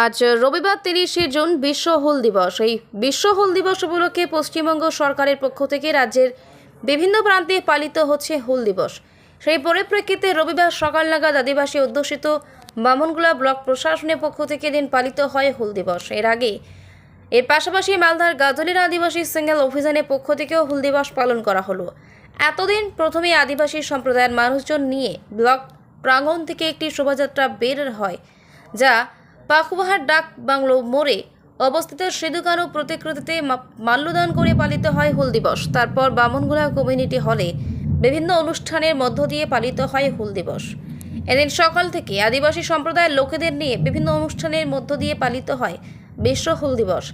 আজ রবিবার তিরিশে জুন বিশ্ব হুল দিবস। এই বিশ্ব হুল দিবস উপলক্ষে পশ্চিমবঙ্গ সরকারের পক্ষ থেকে রাজ্যের বিভিন্ন প্রান্তে পালিত হচ্ছে হুল দিবস। সেই পরিপ্রেক্ষিতে রবিবার সকাল নাগাদ আদিবাসী অধ্যুষিত বামনগুলা ব্লক প্রশাসনের পক্ষ থেকে দিন পালিত হয় হুল দিবস। এর আগে এর পাশাপাশি মালদার গাজলের আদিবাসী সিঙ্গেল অভিযানের পক্ষ থেকেও হুল দিবস পালন করা হলো। এতদিন প্রথমে আদিবাসী সম্প্রদায়ের মানুষজন নিয়ে ব্লক প্রাঙ্গণ থেকে একটি শোভাযাত্রা বের হয়, যা পাকুবাহার ডাক বাংলো মোড়ে অবস্থিত সিধুকানু প্রতিকৃতিতে মাল্যদান করে পালিত হয় হুল দিবস। তারপর বামনগোলা কমিউনিটি হলে বিভিন্ন অনুষ্ঠানের মধ্য দিয়ে পালিত হয় হুল দিবস। এদিন সকাল থেকে আদিবাসী সম্প্রদায়ের লোকেদের নিয়ে বিভিন্ন অনুষ্ঠানের মধ্য দিয়ে পালিত হয় বিশ্ব হুল দিবস।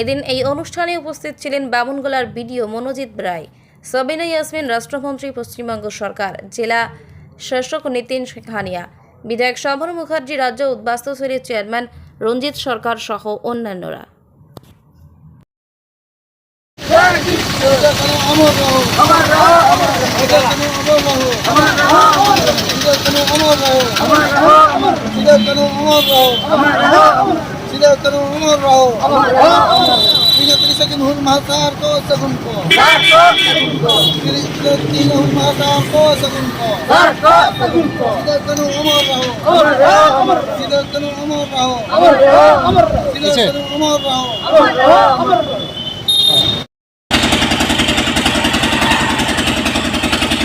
এদিন এই অনুষ্ঠানে উপস্থিত ছিলেন বামনগোলার বিডিও মনোজিৎ রায় সবিনা ইয়াসমিন, রাষ্ট্রমন্ত্রী পশ্চিমবঙ্গ সরকার, জেলা শাসক নীতিন শেখানিয়া বিধায়ক শম্ভর মুখার্জি রাজ্য উদ্বাস্তু উদ্বাস্তুশৈলীর চেয়ারম্যান রঞ্জিত সরকার সহ অন্যান্যরা। महासार को सगुन को तीन महासार को सगुन को सीधे कनु अमर रहो सीधे कनु अमर रहो सीधे कनु अमर रहो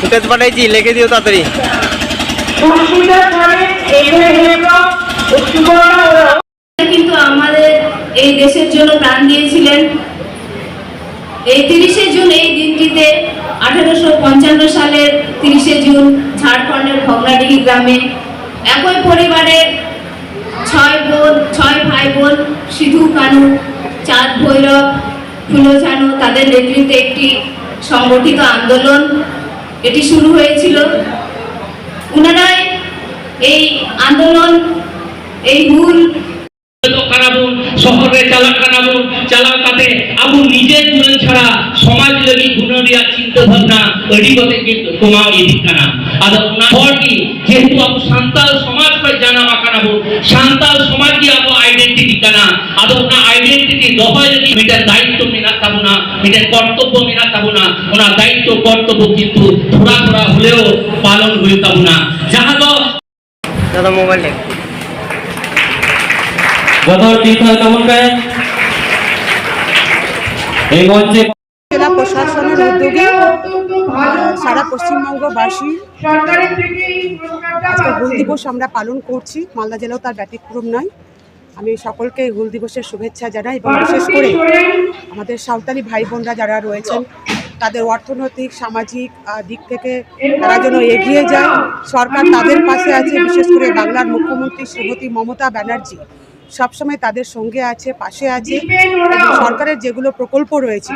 ফুটেজ পাঠাইছি লিখে দিও তাড়াতাড়ি অসুবিধা করে এখানে কিন্তু আমাদের এই দেশের জন্য প্রাণ দিয়েছিলেন। এই তিরিশে জুন এই দিনটিতে আঠারোশো পঞ্চান্ন সালের তিরিশে জুন ঝাড়খণ্ডের ভগনাডিহি গ্রামে একই পরিবারের ছয় বোন, ছয় ভাই বোন সিধু, কানু, চাঁদ, ভৈরব ফুলোঝানু তাদের নেতৃত্বে একটি সংগঠিত আন্দোলন। এটি শুরু হয়েছিল। ওনারাই এই আন্দোলন, এই ভুল লাগি গুণরিয়া চিন্তা ভাবনা এডিগতে কিন্তু তোমার ইদিকানা আদা উনা হরটি যেহেতু আবু সান্তাল সমাজ পাই জানা মাকানাবু সান্তাল সমাজ কি আবু আইডেন্টিটি কানা আদা উনা আইডেন্টিটি দবাই লাগি মিটার দায়িত্ব মেনা তাবুনা মিটার কর্তব্য মেনা তাবুনা ওনা দায়িত্ব কর্তব্য কিন্তু থোড়া থোড়া হলেও পালন হয়ে তাবুনা যাহা তো দাদা মোবাইল দেখ। গদর তীর্থ চমৎকার এই মঞ্চে জেলা প্রশাসনের উদ্যোগে সারা পশ্চিমবঙ্গবাসী আজকে হুল দিবস আমরা পালন করছি। মালদা জেলাও তার ব্যতিক্রম নয়। আমি সকলকে হুল দিবসের শুভেচ্ছা জানাই এবং বিশেষ করে আমাদের সাঁওতালি ভাই বোনরা যারা রয়েছেন, তাদের অর্থনৈতিক, সামাজিক দিক থেকে তারা যেন এগিয়ে যায়। সরকার তাদের পাশে আছে। বিশেষ করে বাংলার মুখ্যমন্ত্রী শ্রীমতী মমতা ব্যানার্জি সবসময় তাদের সঙ্গে আছে পাশে আছে। সরকারের যেগুলো প্রকল্প রয়েছে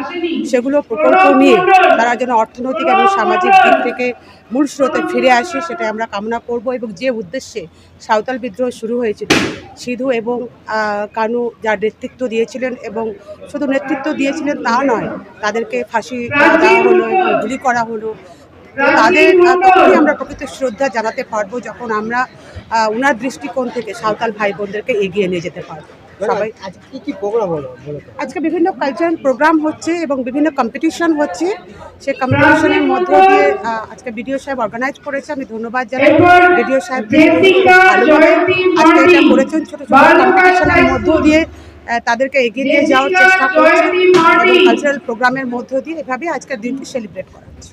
সেগুলো প্রকল্প নিয়ে তারা যেন অর্থনৈতিক এবং সামাজিক দিক থেকে মূল স্রোতে ফিরে আসে সেটা আমরা কামনা করব এবং যে উদ্দেশ্যে সাঁওতাল বিদ্রোহ শুরু হয়েছিল সিধু এবং কানু যার নেতৃত্ব দিয়েছিলেন এবং শুধু নেতৃত্ব দিয়েছিলেন তা নয় তাদেরকে ফাঁসি দেওয়া হলো এবং গুলি করা হলো। তাদের তখনই আমরা প্রকৃত শ্রদ্ধা জানাতে পারব যখন আমরা উনার দৃষ্টিকোণ থেকে সাঁওতাল ভাই বোনদেরকে এগিয়ে নিয়ে যেতে পারব। সবাই আজকে কি কি প্রোগ্রাম হলো আজকে বিভিন্ন কালচারাল প্রোগ্রাম হচ্ছে এবং বিভিন্ন কম্পিটিশন হচ্ছে। সেই কম্পিটিশনের মধ্যে দিয়ে আজকে বিডিও সাহেব অর্গানাইজ করেছে। আমি ধন্যবাদ জানাই। বিডিও সাহেব আজকে এটা করেছেন ছোট ছোট কম্পিটিশনের মধ্য দিয়ে তাদেরকে এগিয়ে নিয়ে যাওয়ার চেষ্টা করছে এবং কালচারাল প্রোগ্রামের মধ্য দিয়ে এভাবে আজকের দিনটি সেলিব্রেট করা হচ্ছে।